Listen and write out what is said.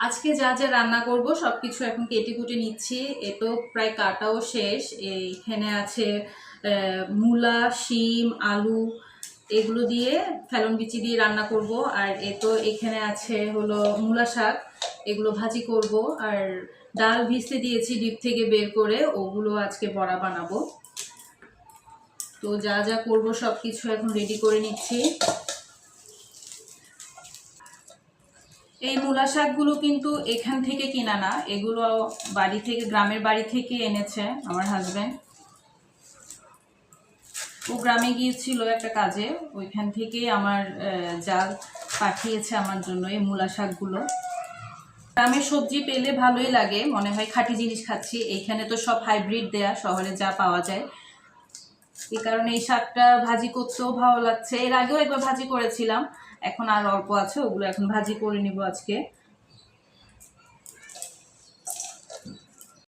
আজকে যা যা রান্না করব সব কিছু এখন কেটে কুটে নিচ্ছি। এ তো প্রায় কাটাও শেষ। এইখানে আছে মূলা, শিম, আলু, এগুলো দিয়ে ফেলন বিচি দিয়ে রান্না করব। আর এ তো এখানে আছে হলো মূলা শাক, এগুলো ভাজি করব। আর ডাল ভিজতে দিয়েছি ডিপ থেকে বের করে, ওগুলো আজকে বড়া বানাবো। তো যা যা করব সব কিছু এখন রেডি করে নিচ্ছি। এই মূলা শাকগুলো কিন্তু এখান থেকে কিনা না, এগুলো বাড়ি থেকে, গ্রামের বাড়ি থেকে এনেছে আমার হাজব্যান্ড ও গ্রামে গিয়েছিল একটা কাজে, ওইখান থেকে আমার যা পাঠিয়েছে আমার জন্য এই মূলা শাকগুলো। গ্রামের সবজি পেলে ভালোই লাগে, মনে হয় খাঁটি জিনিস খাচ্ছি। এইখানে তো সব হাইব্রিড দেয়া, শহরে যা পাওয়া যায়। এই কারণে এই শাকটা ভাজি করতেও ভালো লাগছে। এর আগেও একবার ভাজি করেছিলাম, এখন আর অল্প আছে, ওগুলো এখন ভাজি করে নিব আজকে।